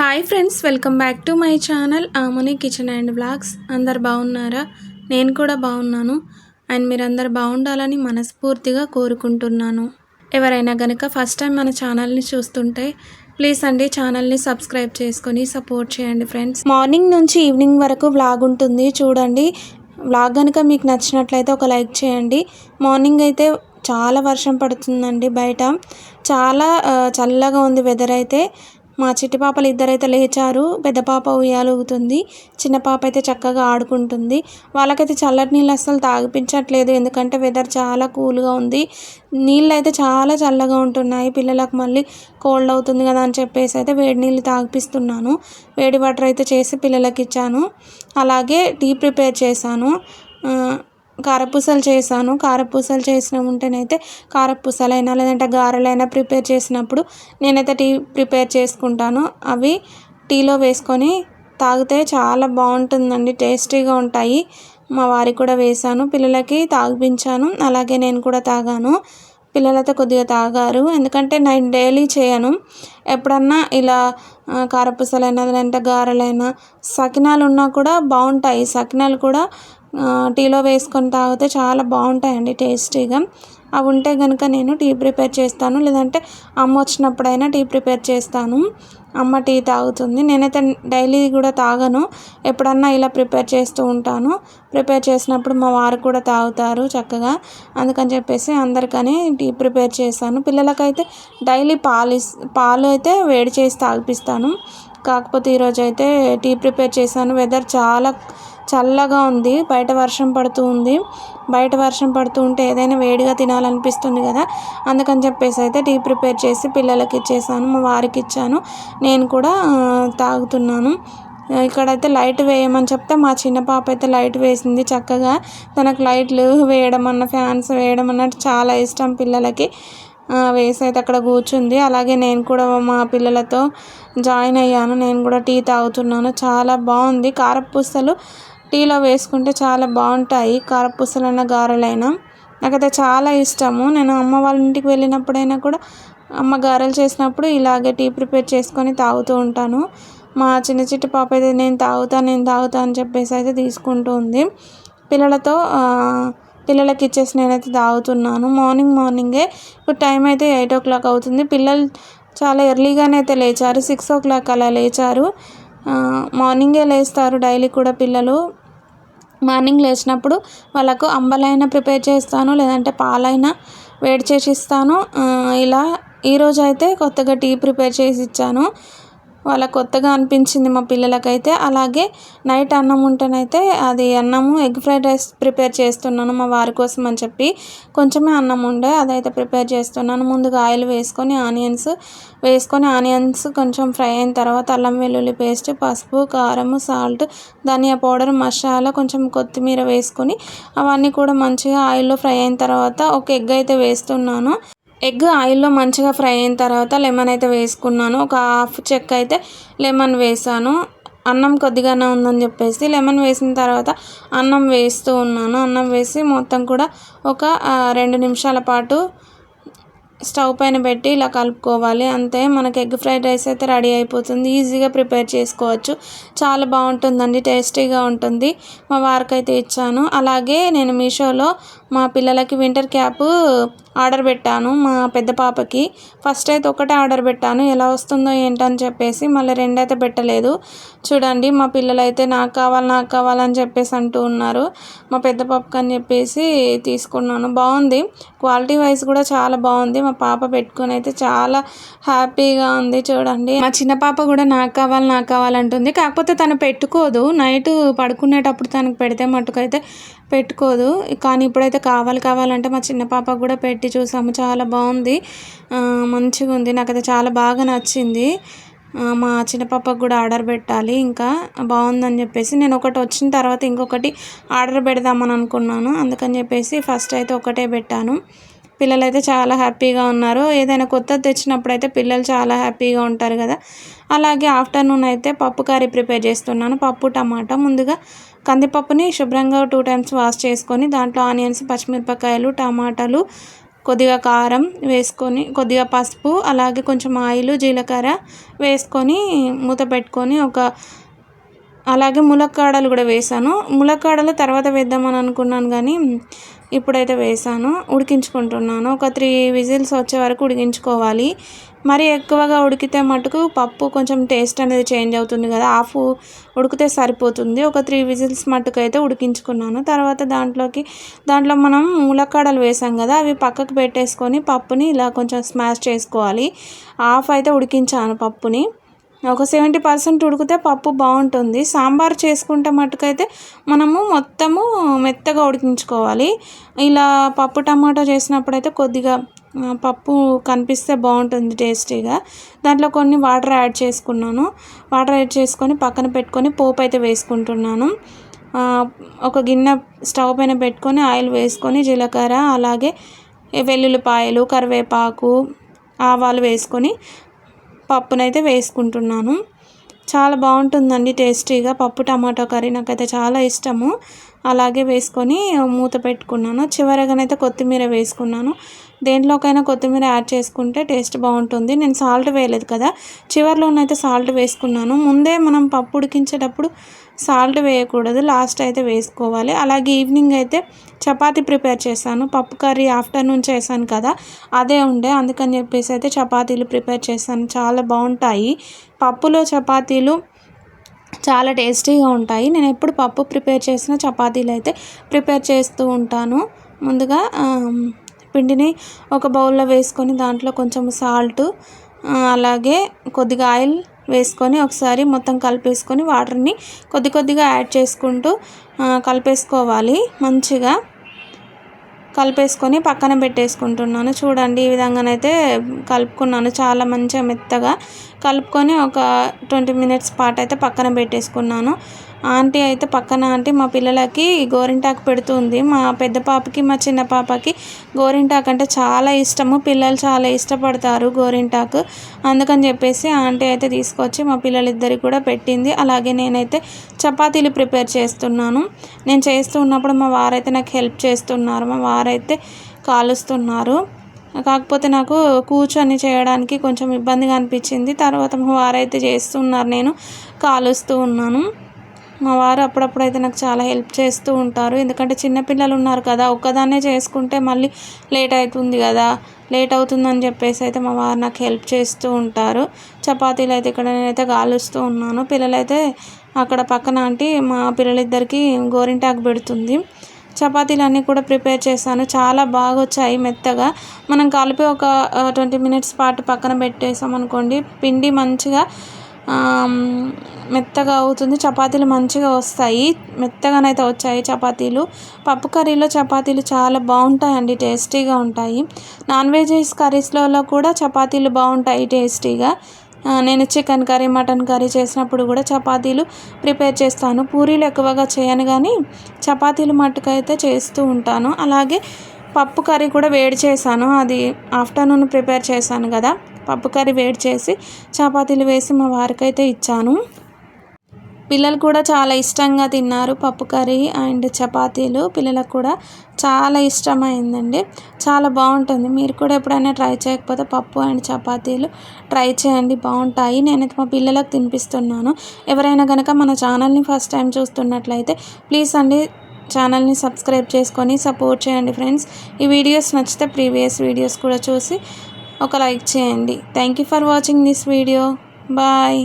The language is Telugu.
Hi friends welcome back to my channel Amani kitchen and blogs అందరు బాగున్నారా? నేను కూడా బాగున్నాను. అండ్ మీరందరు బాగుండాలని మనస్ఫూర్తిగా కోరుకుంటున్నాను. ఎవరైనా కనుక ఫస్ట్ టైం మన ఛానల్ని చూస్తుంటే ప్లీజ్ అండి ఛానల్ని సబ్స్క్రైబ్ చేసుకొని సపోర్ట్ చేయండి ఫ్రెండ్స్ మార్నింగ్ నుంచి ఈవినింగ్ వరకు వ్లాగ్ ఉంటుంది. చూడండి. వ్లాగ్ కనుక మీకు నచ్చినట్లయితే ఒక లైక్ చేయండి. మార్నింగ్ అయితే చాలా వర్షం పడుతుందండి బయట. చాలా చల్లగా ఉంది వెదర్ అయితే. మా చిట్టి పాపలు ఇద్దరైతే లేచారు. పెద్ద పాప ఉయ్యాలుగుతుంది. చిన్న పాప అయితే చక్కగా ఆడుకుంటుంది. వాళ్ళకైతే చల్లటి నీళ్ళు అస్సలు తాగిపించట్లేదు. ఎందుకంటే వెదర్ చాలా కూల్గా ఉంది. నీళ్ళు అయితే చాలా చల్లగా ఉంటున్నాయి. పిల్లలకు మళ్ళీ కోల్డ్ అవుతుంది కదా అని చెప్పేసి అయితే వేడి నీళ్ళు తాగిపిస్తున్నాను. వేడి వాటర్ అయితే చేసి పిల్లలకి ఇచ్చాను. అలాగే టీ ప్రిపేర్ చేశాను. కారపూసలు చేశాను. కారపూసలు చేసిన ఉంటేనైతే కారపూసలైనా లేదంటే గారెలైనా ప్రిపేర్ చేసినప్పుడు నేనైతే టీ ప్రిపేర్ చేసుకుంటాను. అవి టీలో వేసుకొని తాగితే చాలా బాగుంటుందండి టేస్టీగా ఉంటాయి. మా వారికి కూడా వేశాను పిల్లలకి తాగిపించాను అలాగే నేను కూడా తాగాను. పిల్లలైతే కొద్దిగా తాగారు ఎందుకంటే నేను డైలీ చేయను. ఎప్పుడన్నా ఇలా కారపూసలైనా లేదంటే గారెలైనా సకినాలు ఉన్నా కూడా బాగుంటాయి. సకినాలు కూడా టీలో వేసుకొని తాగితే చాలా బాగుంటాయండి టేస్టీగా. అవి ఉంటే కనుక నేను టీ ప్రిపేర్ చేస్తాను. లేదంటే అమ్మ వచ్చినప్పుడైనా టీ ప్రిపేర్ చేస్తాను. అమ్మ టీ తాగుతుంది. నేనైతే డైలీ కూడా తాగను. ఎప్పుడన్నా ఇలా ప్రిపేర్ చేస్తూ ఉంటాను. ప్రిపేర్ చేసినప్పుడు మా వారు కూడా తాగుతారు చక్కగా. అందుకని చెప్పేసి అందరికని టీ ప్రిపేర్ చేశాను పిల్లలకైతే డైలీ పాలు పాలు అయితే వేడి చేసి తాగిపిస్తాను. కాకపోతే ఈరోజు అయితే టీ ప్రిపేర్ చేశాను. వెదర్ చాలా చల్లగా ఉంది. బయట వర్షం పడుతూ ఉంది. బయట వర్షం పడుతూ ఉంటే ఏదైనా వేడిగా తినాలనిపిస్తుంది కదా. అందుకని చెప్పేసి అయితే టీ ప్రిపేర్ చేసి పిల్లలకి ఇచ్చేసాను. మా వారికి ఇచ్చాను. నేను కూడా తాగుతున్నాను. ఇక్కడైతే లైట్ వేయమని చెప్తే మా చిన్న పాప అయితే లైట్ వేసింది చక్కగా. తనకు లైట్లు వేయడం అన్న ఫ్యాన్స్ వేయడం అన్నట్టు చాలా ఇష్టం పిల్లలకి. వేసి అయితే అక్కడ కూర్చుంది. అలాగే నేను కూడా మా పిల్లలతో జాయిన్ అయ్యాను. నేను కూడా టీ తాగుతున్నాను. చాలా బాగుంది. కారపూసలు టీలో వేసుకుంటే చాలా బాగుంటాయి. కారపూసలైనా గారెలైనా. నాకైతే చాలా ఇష్టము. నేను అమ్మ వాళ్ళ ఇంటికి వెళ్ళినప్పుడైనా కూడా అమ్మ గారెలు చేసినప్పుడు ఇలాగే టీ ప్రిపేర్ చేసుకొని తాగుతూ ఉంటాను. మా చిన్న చిట్టి పాప అయితే నేను తాగుతా నేను తాగుతా అని చెప్పేసి అయితే తీసుకుంటూ ఉంది. పిల్లలతో పిల్లలకి ఇచ్చేసి నేనైతే తాగుతున్నాను. మార్నింగ్ మార్నింగే ఇప్పుడు టైం అయితే ఎయిట్ ఓ క్లాక్ అవుతుంది. పిల్లలు చాలా ఎర్లీగానే అయితే లేచారు. సిక్స్ ఓ క్లాక్ అలా లేచారు. మార్నింగే లేస్తారు డైలీ కూడా పిల్లలు. మార్నింగ్ లేచినప్పుడు వాళ్ళకు అంబలైనా ప్రిపేర్ చేస్తాను లేదంటే పాలైనా వేడి చేసి ఇస్తాను. ఇలా ఈరోజు అయితే కొత్తగా టీ ప్రిపేర్ చేసి ఇచ్చాను. వాళ్ళ కొత్తగా అనిపించింది మా పిల్లలకైతే. అలాగే నైట్ అన్నం ఉంటేనైతే అది అన్నము ఎగ్ ఫ్రైడ్ రైస్ ప్రిపేర్ చేస్తున్నాను మా వారి కోసం అని చెప్పి కొంచెమే అన్నం ఉండే అదైతే ప్రిపేర్ చేస్తున్నాను. ముందుగా ఆయిల్ వేసుకొని ఆనియన్స్ వేసుకొని ఆనియన్స్ కొంచెం ఫ్రై అయిన తర్వాత అల్లం వెల్లుల్లి పేస్ట్ పసుపు కారం సాల్ట్ ధనియా పౌడర్ మసాలా కొంచెం కొత్తిమీర వేసుకొని అవన్నీ కూడా మంచిగా ఆయిల్లో ఫ్రై అయిన తర్వాత ఒక ఎగ్ అయితే వేస్తున్నాను. ఎగ్ ఆయిల్లో మంచిగా ఫ్రై అయిన తర్వాత లెమన్ అయితే వేసుకున్నాను. ఒక హాఫ్ చెక్క అయితే లెమన్ వేసాను. అన్నం కొద్దిగానే ఉందని చెప్పేసి లెమన్ వేసిన తర్వాత అన్నం వేస్తూ ఉన్నాను. అన్నం వేసి మొత్తం కూడా ఒక రెండు నిమిషాల పాటు స్టవ్ పైన పెట్టి ఇలా కలుపుకోవాలి. అంతే మనకి ఎగ్ ఫ్రైడ్ రైస్ అయితే రెడీ అయిపోతుంది. ఈజీగా ప్రిపేర్ చేసుకోవచ్చు. చాలా బాగుంటుందండి టేస్టీగా ఉంటుంది. మా వారికి అయితే ఇచ్చాను. అలాగే నేను మీషోలో మా పిల్లలకి వింటర్ క్యాప్ ఆర్డర్ పెట్టాను మా పెద్ద పాపకి. ఫస్ట్ అయితే ఒకటే ఆర్డర్ పెట్టాను. ఎలా వస్తుందో ఏంటని చెప్పేసి మళ్ళీ రెండైతే పెట్టలేదు. చూడండి మా పిల్లలు అయితే నాకు కావాలి నాకు కావాలని చెప్పేసి అంటూ ఉన్నారు. మా పెద్ద పాపకి అని చెప్పేసి తీసుకున్నాను. బాగుంది. క్వాలిటీ వైజ్ కూడా చాలా బాగుంది. మా పాప పెట్టుకుని అయితే చాలా హ్యాపీగా ఉంది చూడండి. మా చిన్న పాప కూడా నాకు కావాలి నాకు కావాలంటుంది కాకపోతే తను పెట్టుకోదు. నైట్ పడుకునేటప్పుడు తనకు పెడితే మటుకైతే పెట్టుకోదు. కానీ ఇప్పుడైతే కావాలి కావాలంటే మా చిన్న పాపకు కూడా పెట్టి చూసాము. చాలా బాగుంది. మంచిగా ఉంది. నాకైతే చాలా బాగా నచ్చింది. మా చిన్న పాపకు కూడా ఆర్డర్ పెట్టాలి. ఇంకా బాగుందని చెప్పేసి నేను ఒకటి వచ్చిన తర్వాత ఇంకొకటి ఆర్డర్ పెడదామని అనుకున్నాను. అందుకని చెప్పేసి ఫస్ట్ అయితే ఒకటే పెట్టాను. పిల్లలు అయితే చాలా హ్యాపీగా ఉన్నారు. ఏదైనా కొత్తది తెచ్చినప్పుడు అయితే పిల్లలు చాలా హ్యాపీగా ఉంటారు కదా. అలాగే ఆఫ్టర్నూన్ అయితే పప్పు కర్రీ ప్రిపేర్ చేస్తున్నాను. పప్పు టమాటా ముందుగా కందిపప్పుని శుభ్రంగా టూ టైమ్స్ వాష్ చేసుకొని దాంట్లో ఆనియన్స్ పచ్చిమిరపకాయలు టమాటాలు కొద్దిగా కారం వేసుకొని కొద్దిగా పసుపు అలాగే కొంచెం ఆయిల్ జీలకర్ర వేసుకొని మూత పెట్టుకొని ఒక అలాగే ములక్కాడలు కూడా వేసాను ములక్కాడలు తర్వాత వేద్దామని అనుకున్నాను కానీ ఇప్పుడైతే వేసాను ఉడికించుకుంటున్నాను. ఒక త్రీ విజిల్స్ వచ్చే వరకు ఉడికించుకోవాలి. మరి ఎక్కువగా ఉడికితే మటుకు పప్పు కొంచెం టేస్ట్ అనేది చేంజ్ అవుతుంది కదా హాఫ్ ఉడికితే సరిపోతుంది. ఒక త్రీ విజిల్స్ మట్టుకు అయితే ఉడికించుకున్నాను. తర్వాత దాంట్లోకి దాంట్లో మనం ములక్కాడలు వేసాం కదా అవి పక్కకు పెట్టేసుకొని పప్పుని ఇలా కొంచెం స్మాష్ చేసుకోవాలి. హాఫ్ అయితే ఉడికించాను పప్పుని. ఒక సెవెంటీ పర్సెంట్ ఉడికితే పప్పు బాగుంటుంది. సాంబార్ చేసుకుంటే మట్టుకైతే మనము మొత్తము మెత్తగా ఉడికించుకోవాలి. ఇలా పప్పు టమాటో చేసినప్పుడు అయితే కొద్దిగా పప్పు కనిపిస్తే బాగుంటుంది టేస్టీగా. దాంట్లో కొన్ని వాటర్ యాడ్ చేసుకున్నాను. వాటర్ యాడ్ చేసుకొని పక్కన పెట్టుకొని పోపు అయితే వేసుకుంటున్నాను. ఒక గిన్నె స్టవ్ పైన పెట్టుకొని ఆయిల్ వేసుకొని జీలకర్ర అలాగే వెల్లుల్లిపాయలు కరివేపాకు ఆవాలు వేసుకొని పప్పునైతే వేసుకుంటున్నాను. చాలా బాగుంటుందండి టేస్టీగా. పప్పు టమాటో కర్రీ నాకైతే చాలా ఇష్టము. అలాగే వేసుకొని మూత పెట్టుకున్నాను. చివరగానైతే కొత్తిమీర వేసుకున్నాను. దేంట్లోకైనా కొత్తిమీర యాడ్ చేసుకుంటే టేస్ట్ బాగుంటుంది. నేను సాల్ట్ వేయలేదు కదా చివరిలోనైతే సాల్ట్ వేసుకున్నాను. ముందే మనం పప్పు ఉడికించేటప్పుడు సాల్ట్ వేయకూడదు లాస్ట్ అయితే వేసుకోవాలి. అలాగే ఈవినింగ్ అయితే చపాతీ ప్రిపేర్ చేశాను. పప్పు కర్రీ ఆఫ్టర్నూన్ చేశాను కదా అదే ఉండే. అందుకని చెప్పేసి అయితే చపాతీలు ప్రిపేర్ చేశాను. చాలా బాగుంటాయి. పప్పులో చపాతీలు చాలా టేస్టీగా ఉంటాయి. నేను ఎప్పుడు పప్పు ప్రిపేర్ చేసిన చపాతీలు అయితే ప్రిపేర్ చేస్తూ ఉంటాను. ముందుగా పిండిని ఒక బౌల్లో వేసుకొని దాంట్లో కొంచెం సాల్ట్ అలాగే కొద్దిగా ఆయిల్ వేసుకొని ఒకసారి మొత్తం కలిపేసుకొని వాటర్ని కొద్ది కొద్దిగా యాడ్ చేసుకుంటూ కలిపేసుకోవాలి మంచిగా. కలిపేసుకొని పక్కన పెట్టేసుకుంటున్నాను. చూడండి ఈ విధంగానైతే కలుపుకున్నాను చాలా మంచిగా మెత్తగా. కలుపుకొని ఒక ట్వంటీ మినిట్స్ పాటు అయితే పక్కన పెట్టేసుకున్నాను. ఆంటీ అయితే పక్కన ఆంటీ మా పిల్లలకి గోరింటాకు పెడుతుంది మా పెద్ద పాపకి మా చిన్న పాపకి గోరింటాకు అంటే చాలా ఇష్టము. పిల్లలు చాలా ఇష్టపడతారు గోరింటాకు. అందుకని చెప్పేసి ఆంటీ అయితే తీసుకొచ్చి మా పిల్లలిద్దరికి కూడా పెట్టింది. అలాగే నేనైతే చపాతీలు ప్రిపేర్ చేస్తున్నాను. నేను చేస్తూ ఉన్నప్పుడు మా వారైతే నాకు హెల్ప్ చేస్తున్నారు. మా వారైతే కాలుస్తున్నారు. కాకపోతే నాకు కూర్చొని చేయడానికి కొంచెం ఇబ్బందిగా అనిపించింది. తర్వాత వారైతే చేస్తున్నారు. నేను కాలుస్తూ ఉన్నాను. మా వారు అప్పుడప్పుడు అయితే నాకు చాలా హెల్ప్ చేస్తూ ఉంటారు. ఎందుకంటే చిన్నపిల్లలు ఉన్నారు కదా ఒక్కదాన్నే చేసుకుంటే మళ్ళీ లేట్ అవుతుంది కదా. లేట్ అవుతుందని చెప్పేసి అయితే మా వారు నాకు హెల్ప్ చేస్తూ ఉంటారు. చపాతీలు అయితే ఇక్కడ నేనైతే కాలుస్తూ ఉన్నాను. పిల్లలైతే అక్కడ పక్కన ఆంటీ మా పిల్లలిద్దరికీ గోరింటాకు పెడుతుంది. చపాతీలు అన్నీ కూడా ప్రిపేర్ చేశాను. చాలా బాగా వచ్చాయి మెత్తగా. మనం కలిపి ఒక ట్వంటీ మినిట్స్ పాటు పక్కన పెట్టేసాం అనుకోండి పిండి మంచిగా మెత్తగా అవుతుంది. చపాతీలు మంచిగా వస్తాయి. మెత్తగానైతే వచ్చాయి చపాతీలు. పప్పు కర్రీలో చపాతీలు చాలా బాగుంటాయండి టేస్టీగా ఉంటాయి. నాన్ వెజ్ కర్రీస్లలో కూడా చపాతీలు బాగుంటాయి టేస్టీగా. నేను చికెన్ కర్రీ మటన్ కర్రీ చేసినప్పుడు కూడా చపాతీలు ప్రిపేర్ చేస్తాను. పూరీలు ఎక్కువగా చేయను కానీ చపాతీలు మట్టుకైతే చేస్తూ ఉంటాను. అలాగే పప్పు కర్రీ కూడా వేడి చేశాను. అది ఆఫ్టర్నూన్ ప్రిపేర్ చేశాను కదా. పప్పు కర్రీ వేడి చేసి చపాతీలు వేసి మా వారికైతే ఇచ్చాను. పిల్లలు కూడా చాలా ఇష్టంగా తిన్నారు పప్పు కర్రీ అండ్ చపాతీలు. పిల్లలకు కూడా చాలా ఇష్టమైందండి. చాలా బాగుంటుంది. మీరు కూడా ఎప్పుడైనా ట్రై చేయకపోతే పప్పు అండ్ చపాతీలు ట్రై చేయండి. బాగుంటాయి. నేనైతే మా పిల్లలకు తినిపిస్తున్నాను. ఎవరైనా కనుక మన ఛానల్ని ఫస్ట్ టైం చూస్తున్నట్లయితే ప్లీజ్ అండి ఛానల్ని సబ్స్క్రైబ్ చేసుకొని సపోర్ట్ చేయండి ఫ్రెండ్స్. ఈ వీడియోస్ నచ్చితే ప్రీవియస్ వీడియోస్ కూడా చూసి ఒక లైక్ చేయండి. Thank you for watching this video. Bye.